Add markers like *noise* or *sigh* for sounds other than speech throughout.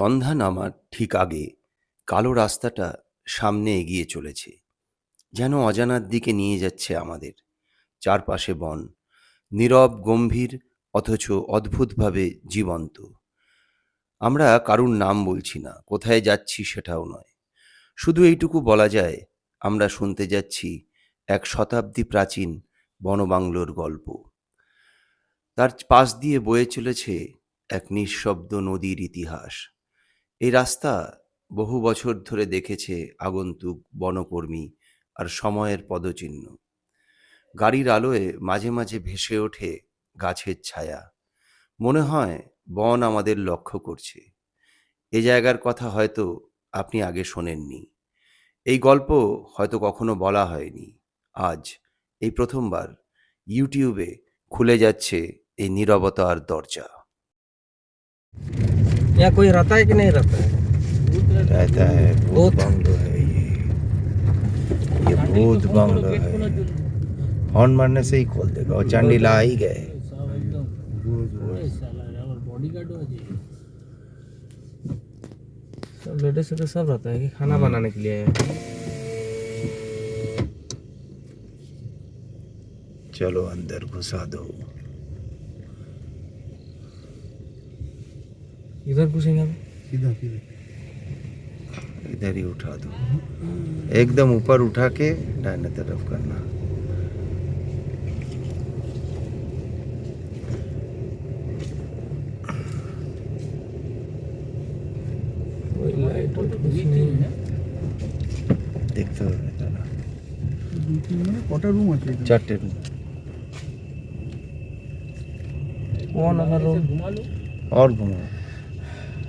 সন্ধ্যা নামার ঠিক আগে। কালো রাস্তাটা সামনে এগিয়ে চলেছে। যেন অজানার দিকে নিয়ে যাচ্ছে আমাদের। চারপাশে বন। নীরব, গম্ভীর, অথচ অদ্ভুতভাবে জীবন্ত। আমরা কারুর নাম বলছি না, কোথায় যাচ্ছি সেটাও নয়। শুধু এইটুকু বলা যায়, আমরা শুনতে যাচ্ছি এক শতাব্দী প্রাচীন বনবাংলোর গল্প। তার পাশ দিয়ে বয়ে চলেছে এক নিঃশব্দ নদীর ইতিহাস। এই রাস্তা বহু বছর ধরে দেখেছে আগন্তুক বনকর্মী আর সময়ের পদচিহ্ন। গাড়ির আলোয় মাঝে মাঝে ভেসে ওঠে গাছের ছায়া। মনে হয় বন আমাদের লক্ষ্য করছে। এ জায়গার কথা হয়তো আপনি আগে শোনেননি। এই গল্প হয়তো কখনো বলা হয়নি। আজ এই প্রথমবার ইউটিউবে খুলে যাচ্ছে এই নীরবতার দরজা। यहाँ कोई रहता है कि नहीं रहता है? रहता है भूत। बंगलो है ये। ये भूत बंगलो है। हॉर्न मारने से ही खोल देगा और चांडीला आ ही गए। सब लेडीज़ से तो सब रहता है कि खाना बनाने के लिए है। चलो अंदर घुसा दो। इधर घुसेंगे हम इधर ही उठा दो एकदम ऊपर उठा के डाइने तरफ करना कोई लाइट वाइट कुछ नहीं है देखते हो बेचारा কটা রুম আছে এখানে? चारटे रूम कौन अगर रूम और घुमाओ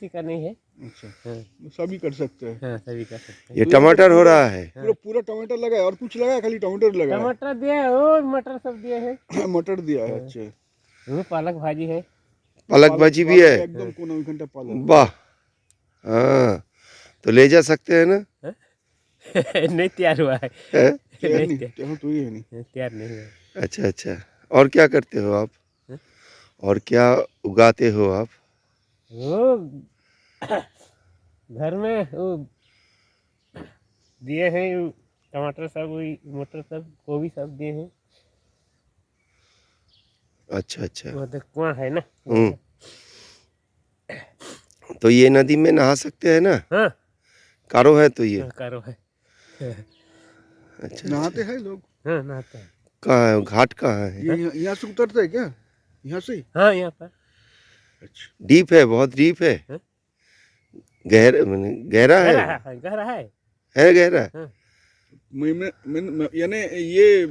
किसी का नहीं है। अच्छा। हाँ। सभी कर सकते हैं। हाँ सभी का सकते हैं। ये टमाटर हो रहा है। पूरा पूरा टमाटर लगा है और कुछ लगा है? खाली टमाटर लगा है? टमाटर दिए है और मटर सब दिए है। मटर दिया है अच्छा। वो पालक भाजी है। पालक भाजी भी है। एकदम कोना एक घंटा पालक। वाह। हाँ तो ले जा सकते हैं ना? *laughs* नहीं तैयार हुआ है। तैयार नहीं तैयार। तो है नहीं। तैयार नहीं हुआ। अच्छा अच्छा। और क्या करते हो आप? और क्या उगाते हो आप? वो घर में वो दिए हैं टमाटर सब वही मटर सब गोभी सब दिए हैं। अच्छा अच्छा। वो देख कुआँ है ना? हम्म। तो ये नदी में नहा सकते हैं ना? हाँ। कारो है तो ये? हाँ, करो है। अच्छा नहाते हैं लोग? हाँ नहाते हैं। कहाँ है? घाट कहाँ है? यहाँ- यहाँ से उतरते हैं क्या? यहाँ से? हाँ यहाँ पर। अच्छा। डीप है बहुत डीप है। हैं? गहरा गहरा है। गहरा है गहरा है। है गहरा। मैं मैं मैं- मैं- यानी ये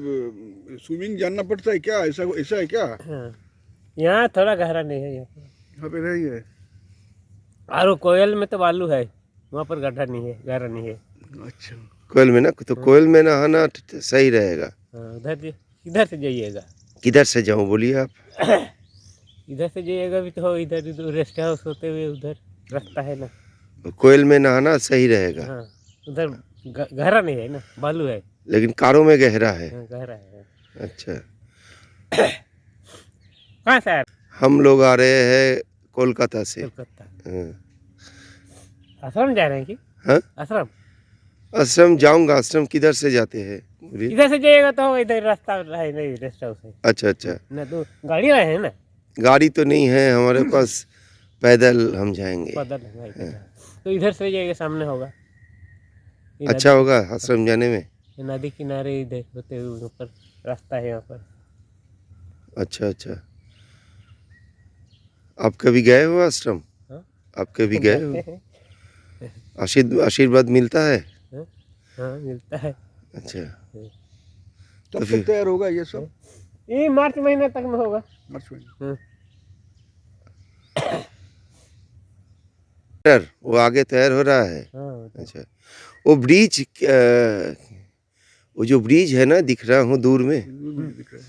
स्विमिंग जानना पड़ता है क्या? ऐसा ऐसा है क्या? हाँ। यहाँ थोड़ा गहरा नहीं है यहाँ। पे रही है? और कोयल में तो बालू है वहाँ पर गड्ढा नहीं है गहरा नहीं है। अच्छा। कोयल में ना तो कोयल में नहाना ठ- सही रहेगा। हाँ इधर से जाइएगा। किधर से जाऊँ बोलिए आप। *coughs* इधर से जाइएगा भी तो इधर इधर रेस्ट हाउस होते हुए उधर रास्ता है ना। कोयल में नहाना सही रहेगा। हाँ उधर गहरा नहीं है ना बालू है। लेकिन कारों में गहरा है। हाँ, गहरा है अच्छा। *coughs* कहाँ से आए हम लोग आ रहे हैं कोलकाता से। कोलकाता। हाँ। आश्रम जा रहे हैं कि? हाँ? आश्रम? आश्रम जाऊँगा आश्रम किधर से जाते हैं? इधर से जाइएगा तो इधर रास्ता है नहीं रेस्ट हाउस है। अच्छा अच्छा। ना तो गाड़ी आए हैं ना? गाड़ी तो नहीं है हमारे *clears throat* पास पैदल हम जाएँगे। पैदल है। तो इधर से जाइएगा सामने होगा। अच्छा होगा आश्रम जाने में? नदी- किनारे इधर होते हुए ऊपर रास्ता है यहाँ पर। अच्छा अच्छा। आप कभी गए हो आश्रम? हाँ? आप कभी *laughs* गए हो? आशीर्वाद आशीर्वाद मिलता है? हाँ मिलता है। अच्छा। कब तक तैयार होगा ये सब? ये मार्च महीने तक में होगा। मार्च में हाँ। सर वो आगे तैयार हो रहा है। हाँ अच्छा वो ब्रिज वो जो ब्रिज है ना दिख रहा हूँ दूर में। है।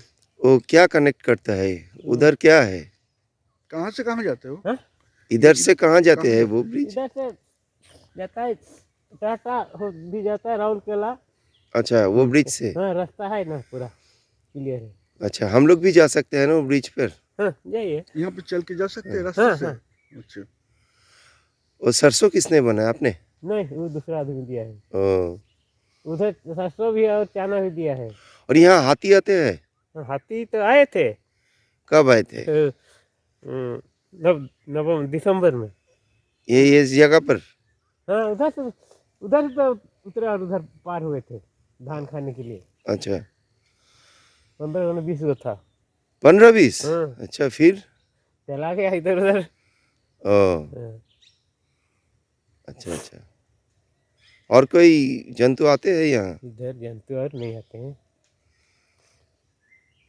वो क्या कनेक्ट करता है? उधर क्या है? कहाँ से कहाँ जाते हो? इधर से कहाँ जाते हैं वो ब्रिज? जाता है टाटा भी जाता है राउल केला अच्छा वो ब्रिज से? हाँ रास्ता है ना पूरा क्लियर है। अच्छा हम लोग भी जा सकते हैं ना वो ब्रिज पर? हाँ जाइए। यहाँ पे चल के जा सकते हैं हाँ, रास्ते से? हाँ। अच्छा। वो सरसों किसने बनाया आपने? नहीं वो दूसरा आदमी दिया है। ओ, उधर सरसों भी और चना भी दिया है। और यहाँ हाथी आते हैं? हाँ, हाथी तो आए थे। कब आए थे? अ, अ, नव नवम दिसंबर में। ये ये इस जगह पर? हाँ उधर से उधर से तो उतरे और उधर पार हुए थे धान खाने के लिए। अच्छा। पंद्रह उन्नीस बीस गो था। पंद्रह बीस? हाँ। अच्छा फिर? चला गया इधर उधर ओ। हाँ, अच्छा अच्छा और कोई जंतु आते हैं यहाँ इधर जंतु और नहीं आते हैं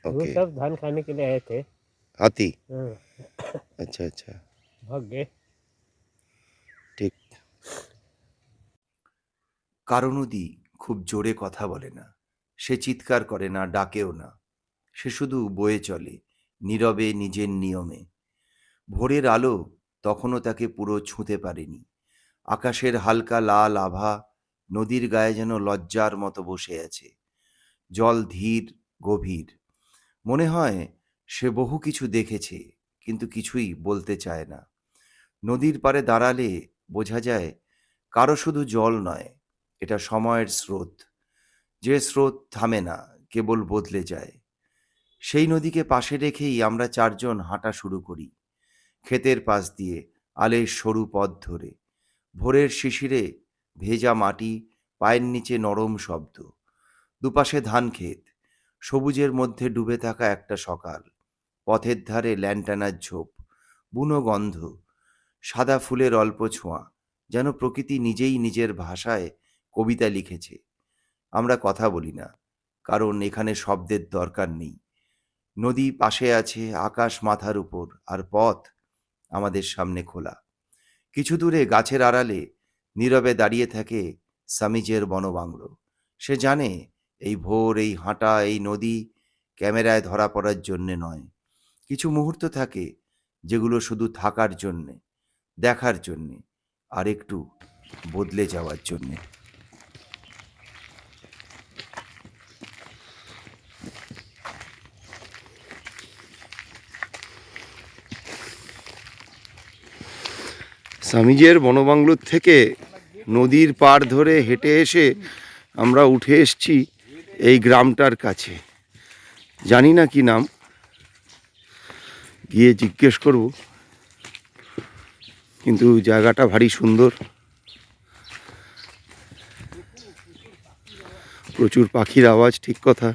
वो ओके सब धान खाने के लिए आए थे हाथी हाँ, अच्छा अच्छा भाग गए ঠিক কারো নদী খুব জোরে কথা বলে না সে চিৎকার করে না ডাকেও না সে শুধু বয়ে চলে নীরবে নিজের নিয়মে ভোরের আলো তখনও তাকে পুরো ছুঁতে পারেনি আকাশের হালকা লাল আভা নদীর গায়ে যেন লজ্জার মতো বসে আছে। জল ধীর, গভীর। মনে হয় সে বহু কিছু দেখেছে, কিন্তু কিছুই বলতে চায় না। নদীর পারে দাঁড়ালে বোঝা যায় কারও শুধু জল নয়, এটা সময়ের স্রোত। যে স্রোত থামে না, কেবল বদলে যায়। সেই নদীকে পাশে রেখেই আমরা চারজন হাঁটা শুরু করি, ক্ষেতের পাশ দিয়ে আলের সরু পথ ধরে। ভোরের শিশিরে ভেজা মাটি, পায়ের নিচে নরম শব্দ। দুপাশে ধান ক্ষেত। সবুজের মধ্যে ডুবে থাকা একটা সকাল। পথের ধারে ল্যান্টানার ঝোপ। বুনো গন্ধ। সাদা ফুলের অল্প ছোঁয়া। যেন প্রকৃতি নিজেই নিজের ভাষায় কবিতা লিখেছে। আমরা কথা বলি না। কারণ এখানে শব্দের দরকার নেই। নদী পাশে আছে, আকাশ মাথার উপর, আর পথ আমাদের সামনে খোলা। কিছু দূরে গাছের আড়ালে নীরবে দাঁড়িয়ে থাকে সামিজের বনবাংলো। সে জানে এই ভোর, এই হাঁটা, এই নদী ক্যামেরায় ধরা পড়ার জন্যে নয়। কিছু মুহূর্ত থাকে যেগুলো শুধু থাকার জন্যে, দেখার জন্যে আর একটু বদলে যাওয়ার জন্যে। স্বামীজের বনবাংলোর থেকে নদীর পাড় ধরে হেঁটে এসে আমরা উঠে এসছি এই গ্রামটার কাছে। জানি না কি নাম। গিয়ে জিজ্ঞেস করব। কিন্তু জায়গাটা ভারী সুন্দর। প্রচুর পাখির আওয়াজ, ঠিক কথা।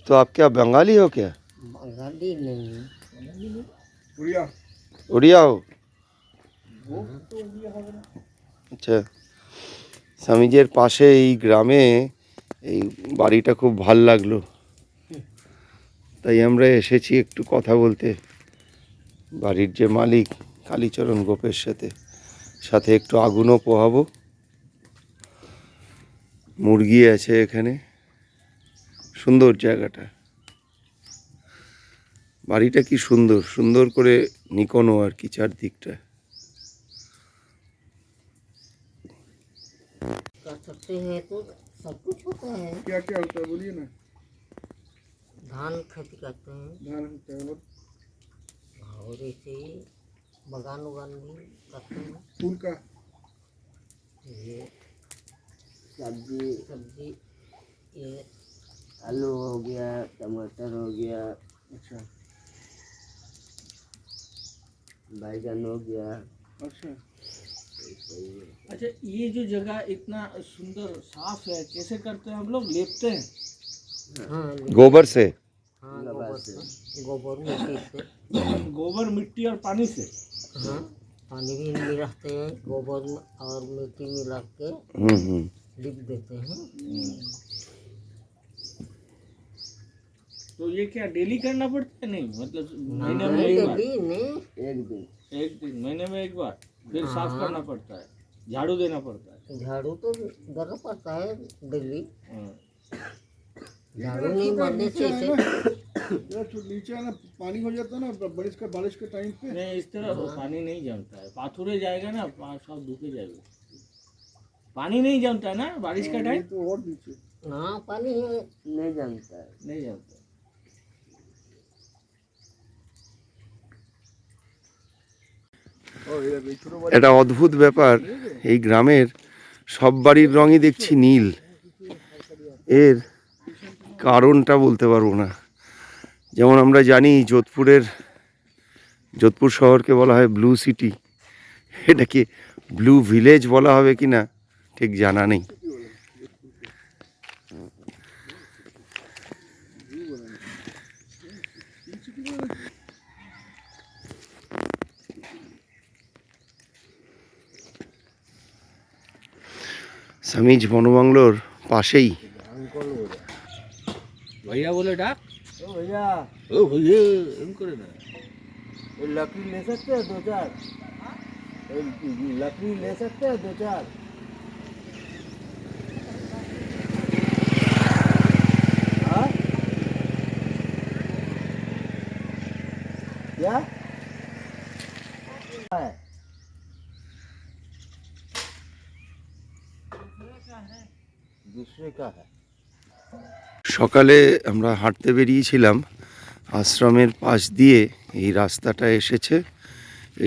तो आप क्या बंगाली हो क्या उड़िया उड़िया हो আচ্ছা স্বামীজের পাশে এই গ্রামে এই বাড়িটা খুব ভাল লাগলো তাই আমরা এসেছি একটু কথা বলতে বাড়ির যে মালিক কালীচরণ গোপের সাথে সাথে একটু আগুনও পোহাবো মুরগি আছে এখানে সুন্দর জায়গাটা বাড়িটা কি সুন্দর সুন্দর করে নিকোনো আর কি চারদিকটা कर सकते हैं तो सब कुछ होता है क्या क्या होता है बोलिए ना धान खेती करते हैं धान होता है और और ऐसे ही बगान उगान भी करते हैं फूल का ये सब्जी सब्जी ये आलू हो गया टमाटर हो गया अच्छा। बैगन हो गया। अच्छा। अच्छा ये जो जगह इतना सुंदर साफ़ है कैसे करते हैं हम लोग? लेपते हैं। हाँ गोबर से। हाँ गोबर से। गोबर मिट्टी *coughs* गोबर मिट्टी और पानी से। हाँ पानी भी मिलाते हैं गोबर में और मिट्टी मिला के हम्म हम्म। लिप देते हैं। तो ये क्या डेली करना पड़ता है? नहीं मतलब महीने में एक बार। नहीं एक दिन। एक दिन महीने में एक बार। फिर साफ़ करना पड़ता है। झाड़ू देना पड़ता है। झाड़ू तो देना पड़ता है डेली। हाँ। झाड़ू नहीं मारने से जो नीचे है ना पानी हो जाता है ना बारिश का बारिश के टाइम पे। नहीं इस तरह तो पानी नहीं जमता है। पाथुरे जाएगा ना पा- सब धुके जाएगा। पानी नहीं जमता है ना बारिश का टाइम तो और नीचे। हाँ पानी नहीं जानता है। नहीं जमता। একটা অদ্ভুত ব্যাপার। এই গ্রামের সব বাড়ির রঙই দেখছি নীল। এর কারণটা বলতে পারব না। যেমন আমরা জানি যোধপুরের, যোধপুর শহরকে বলা হয় ব্লু সিটি। এটাকে ব্লু ভিলেজ বলা হবে কি না ঠিক জানা নেই। সামিজ বনবাংলোর পাশেই। ভাইয়া বলে ডাক। ভাইয়া। ও ভাইয়া এম করে না। ওই লাকড়ি লে সকতে দো চার? লাকড়ি লে দো চার? সকালে আমরা হাঁটতে বেরিয়েছিলাম, আশ্রমের পাশ দিয়ে এই রাস্তাটা এসেছে।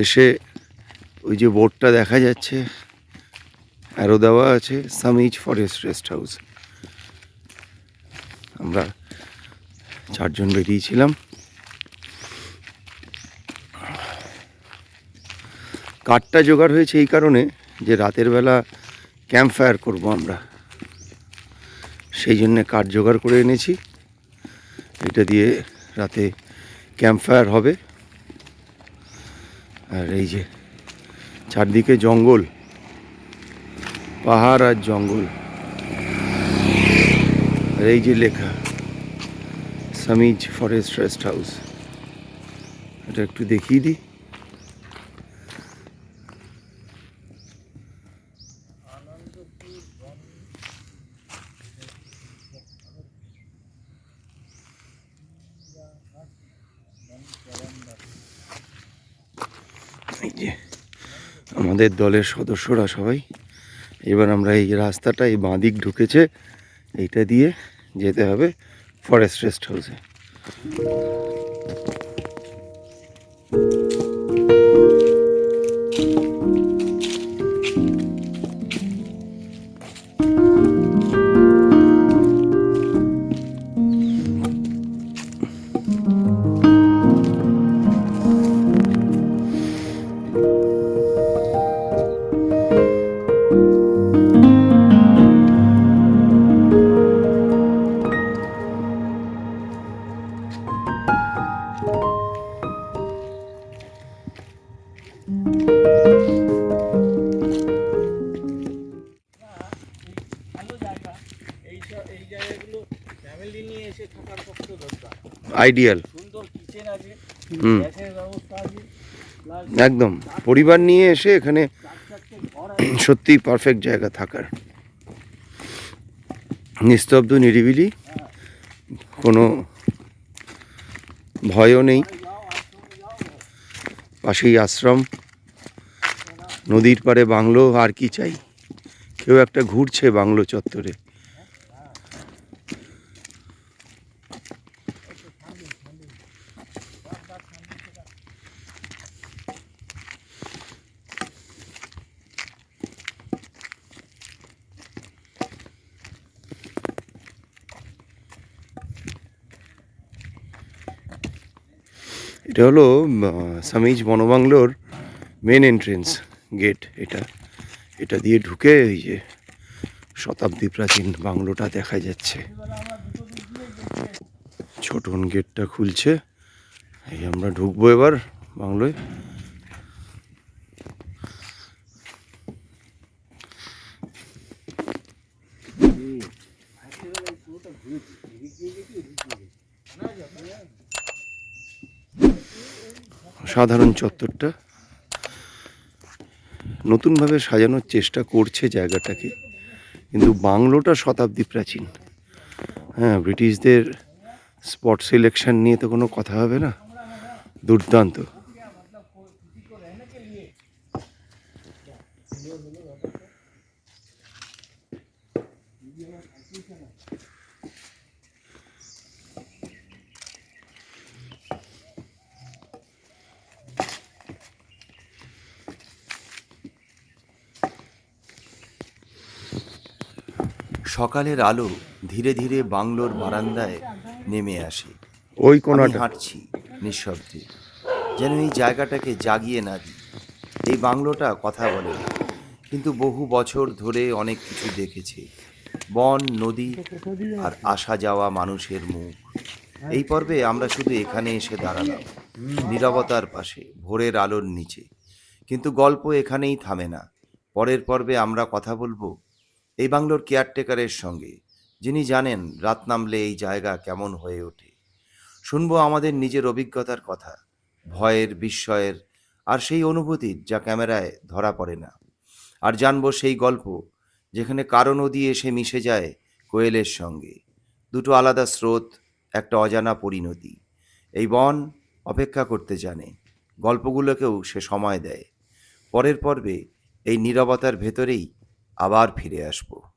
এসে ওই যে বোর্ডটা দেখা যাচ্ছে, অ্যারো দেওয়া আছে, সামিজ ফরেস্ট রেস্ট হাউস। আমরা চারজন বেরিয়েছিলাম। কাঠটা জোগাড় হয়েছে এই কারণে যে রাতের বেলা ক্যাম্প ফায়ার করব আমরা। সেই জন্যে কাঠ জোগাড় করে এনেছি। এটা দিয়ে রাতে ক্যাম্প ফায়ার হবে। আর এই যে চারদিকে জঙ্গল, পাহাড় আর জঙ্গল। আর এই যে লেখা, সামিজ ফরেস্ট রেস্ট হাউস। এটা একটু দেখিয়ে দিই। আমাদের দলের সদস্যরা সবাই। এবার আমরা এই রাস্তাটা এই বাঁদিক ঢুকেছে। এইটা দিয়ে যেতে হবে ফরেস্ট রেস্ট হাউসে আইডিয়াল হুম। একদম। পরিবার নিয়ে এসে এখানে সত্যিই পারফেক্ট জায়গা থাকার। নিস্তব্ধ নিরিবিলি। কোনো ভয়ও নেই। পাশেই আশ্রম। নদীর পাড়ে বাংলো আর কি চাই? কেউ একটা ঘুরছে বাংলো চত্বরে। এটা হলো সামিজ বনবাংলোর মেন এন্ট্রেন্স গেট এটা। এটা দিয়ে ঢুকে এই যে শতাব্দী প্রাচীন বাংলোটা দেখা যাচ্ছে। ছোটন গেটটা খুলছে। এই আমরা ঢুকবো এবার বাংলোয়। সাধারণ চত্বরটা নতুনভাবে সাজানোর চেষ্টা করছে জায়গাটাকে। কিন্তু বাংলোটা শতাব্দী প্রাচীন। হ্যাঁ ব্রিটিশদের স্পট সিলেকশন নিয়ে তো কোনো কথা হবে না। দুর্দান্ত। সকালের আলো ধীরে ধীরে বাংলোর বারান্দায় নেমে আসে। ওই কোনাটা। হাঁটছি নিঃশব্দে যেন এই জায়গাটাকে জাগিয়ে না দিই। এই বাংলোটা কথা বলে না, কিন্তু বহু বছর ধরে অনেক কিছু দেখেছে। বন নদী আর আসা যাওয়া মানুষের মুখ। এই পর্বে আমরা শুধু এখানে এসে দাঁড়ালাম নীরবতার পাশে ভোরের আলোর নিচে। কিন্তু গল্প এখানেই থামে না। পরের পর্বে আমরা কথা বলব এই বাংলোর কেয়ারটেকারের সঙ্গে, যিনি জানেন রাত নামলে এই জায়গা কেমন হয়ে ওঠে। শুনব আমাদের নিজের অভিজ্ঞতার কথা, ভয়ের, বিস্ময়ের, আর সেই অনুভূতির যা ক্যামেরায় ধরা পড়ে না। আর জানব সেই গল্প, যেখানে কারও নদী এসে মিশে যায় কোয়েলের সঙ্গে। দুটো আলাদা স্রোত, একটা অজানা পরিণতি। এই বন অপেক্ষা করতে জানে, গল্পগুলোকেও সে সময় দেয়। পরের পর্বে এই নীরবতার ভেতরেই আবার ফিরে আসব।